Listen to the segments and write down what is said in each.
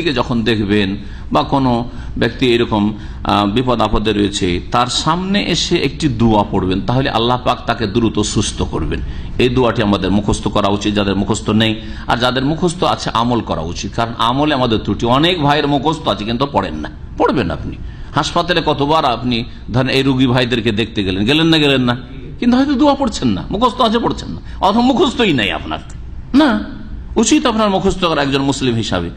ব্যক্তিকে যখন দেখবেন বা কোনো ব্যক্তি এরকম বিপদ আপদে রয়েছে, তার সামনে এসে একটি দোয়া পড়বেন, তাহলে আল্লাহ পাক তাকে দ্রুত সুস্থ করবেন। এই দোয়াটি আমাদের মুখস্থ করা উচিত, যাদের মুখস্থ নেই। আর যাদের মুখস্থ আছে, আমল করা উচিত। কারণ আমলে আমাদের ত্রুটি, অনেক ভাইয়ের মুখস্থ আছে, কিন্তু পড়েন না। পড়বেন আপনি। হাসপাতালে কতবার আপনি ধরেন এই রুগী ভাইদেরকে দেখতে গেলেন গেলেন না গেলেন না? কিন্তু হয়তো দোয়া পড়ছেন না, মুখস্থ আছে, পড়ছেন না। অথবা মুখস্থই নাই আপনার। না, উচিত আপনার মুখস্থ করা একজন মুসলিম হিসাবে।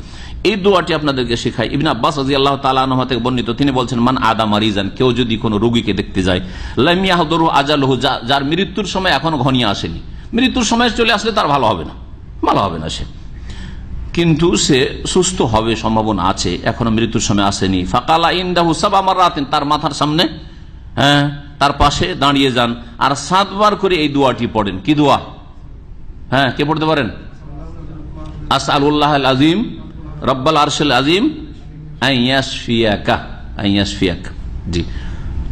এই দোয়াটি আপনাদেরকে শেখায় ইবিন আব্বাস রাজি আল্লাহ তালা থেকে বর্ণিত, তিনি বলছেন, মান আদা মারিজান, কেউ যদি কোনো রোগীকে দেখতে যায় লামিয়াহদরু আজালহু যার মৃত্যুর সময় এখনও ঘনিয়ে আসেনি, মৃত্যুর সময় চলে আসলে তার ভালো হবে না, ভালো হবে না সে। কিন্তু সে সুস্থ হবে, সম্ভাবনা আছে, এখনও মৃত্যুর সময় আসেনি। ফাকালা ইন্দাহু সব আমার রাতেন তার মাথার সামনে হ্যাঁ তার পাশে দাঁড়িয়ে যান। আর সাতবার করে এই দোয়াটি পড়েন। কি দোয়া? হ্যাঁ কে পড়তে পারেন? আল আজিম রব্বাল আরশুল আজিম আইয়াসফিয়াকা আইয়াসফিয়াক জি।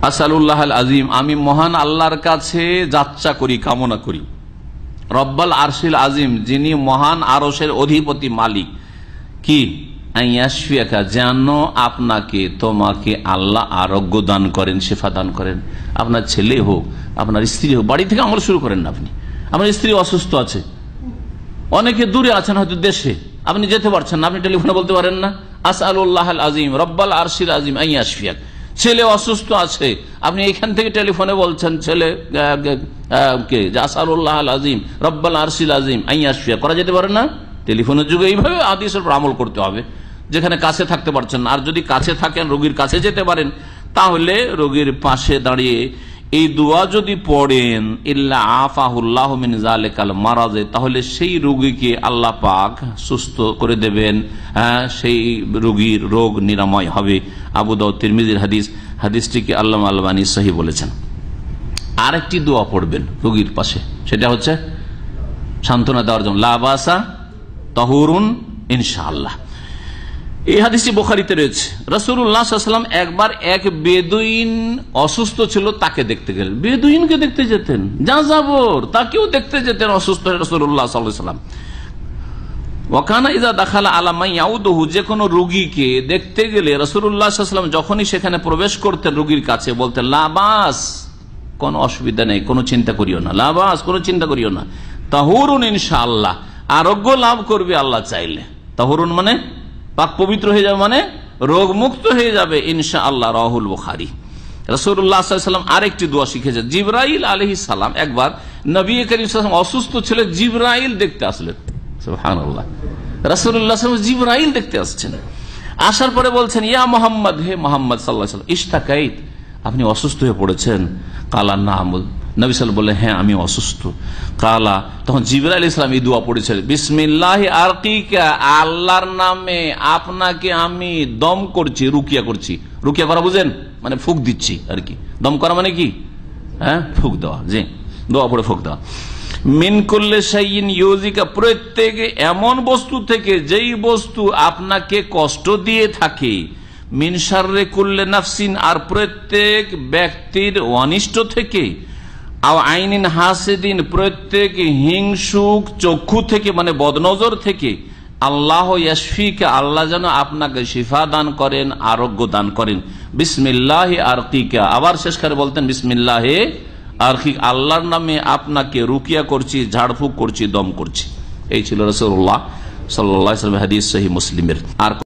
আসআলুল্লাহ আল আজিম, আমি মহান আল্লাহর কাছে যাচ্চা করি, কামনা করি। রব্বাল আরশিল আজিম, যিনি মহান আরশের অধিপতি মালিক। কি? আইয়াসফিয়াকা যেন আপনাকে, তোমাকে আল্লাহ আরোগ্য দান করেন, শেফা দান করেন। আপনার ছেলে হোক, আপনার স্ত্রী হোক, বাড়ি থেকে আমল শুরু করেন না আপনি। আপনার স্ত্রী অসুস্থ আছে। অনেকে দূরে আছেন, হয়তো দেশে। আপনি যেতে পারছেন না, আপনি টেলিফোনে বলতে পারেন না। আসআলুল্লাহ আল আজিম, রব্বাল আরশিল আজিম আই আইয়াসফিয়াক ছেলে অসুস্থ আছে, আপনি এখান থেকে টেলিফোনে বলছেন, ছেলে কে? আজিম, রব্বাল আরশিল আজিম আইয়াসফিয়াক করা যেতে পারে না? টেলিফোনের যুগে এইভাবে আদেশের উপর আমল করতে হবে। যেখানে কাছে থাকতে পারছেন আর যদি কাছে থাকেন, রোগীর কাছে যেতে পারেন, তাহলে রোগীর পাশে দাঁড়িয়ে এই দোয়া যদি পড়েন, ইল্লা আফাহুল্লাহ মিন জালেকাল মারাজে তাহলে সেই রোগীকে আল্লাহ পাক সুস্থ করে দেবেন। হ্যাঁ সেই রোগীর রোগ নিরাময় হবে। আবু দাউদ তিরমিজির হাদিস, হাদিসটিকে আল্লাহ আলবানী সহি বলেছেন। আরেকটি দোয়া পড়বেন রোগীর পাশে, সেটা হচ্ছে, সান্ত্বনা দেওয়ার জন্য লাবাসা তহুরুন ইনশাআল্লাহ এই হাদিসটি বোখারিতে রয়েছে। রসুল্লাহাম একবার এক বেদুইন অসুস্থ ছিল, তাকে দেখতে গেলেন। বেদুইনকে দেখতে যেতেন যা যাবর তাকেও দেখতে যেতেন অসুস্থ রসুল্লাহ সাল্লাম দেখালা যে কোনো রুগীকে দেখতে গেলে যখনই সেখানে প্রবেশ করতেন রুগীর কাছে, বলতেন লাবাস কোনো অসুবিধা নেই, কোনো চিন্তা করিও না লাবাস কোনো চিন্তা করিও না। তাহুরুন ইনশাআল্লাহ, আরোগ্য লাভ করবে আল্লাহ চাইলে। তাহরুন মানে পাক পবিত্র হয়ে যাবে মানে রোগ মুক্ত হয়ে যাবে ইনশা আল্লাহ রাহুল বুখারি। রসুল্লাহাম আরেকটি দোয়া শিখেছেন জিব্রাইল আলহি সালাম একবার নবী করিম অসুস্থ ছিল জিব্রাইল দেখতে আসলেন। দেখতে আসছেন। আসার পরে বলছেন, ইয়া মোহাম্মদ, হে মোহাম্মদ সাল্লাহ আপনি অসুস্থ হয়ে পড়েছেন? কালা নাম নবী সাল বললেন হ্যাঁ আমি অসুস্থ। কালা, তখন জিবরাইল ইসলাম এই দোয়া পড়েছিল বিসমিল্লাহ আর আল্লাহর নামে আপনাকে আমি দম করছি, রুকিয়া করছি। রুকিয়া করা বুঝেন? মানে ফুক দিচ্ছি আর কি। দম করা মানে কি? হ্যাঁ ফুক দেওয়া, জি। দোয়া পড়ে ফুক দেওয়া। মিন করলে সাইন ইউজিকা প্রত্যেক এমন বস্তু থেকে যেই বস্তু আপনাকে কষ্ট দিয়ে থাকে মিনসারে করলে নাফসিন, আর প্রত্যেক ব্যক্তির অনিষ্ট থেকে আইনিন হাসেদিন প্রত্যেক হিংসুক চক্ষু থেকে মানে বদনজর থেকে আল্লাহ ইয়াসফিকে আল্লাহ যেন আপনাকে শিফা দান করেন, আরোগ্য দান করেন। বিসমিল্লাহ আর কিকা আবার শেষ করে বলতেন, বিসমিল্লাহ আরকি। আল্লাহর নামে আপনাকে রুকিয়া করছি, ঝাড়ফুঁক করছি, দম করছি। এই ছিল রসুল্লাহ সাল্লাহ হাদিস সহি মুসলিমের। আর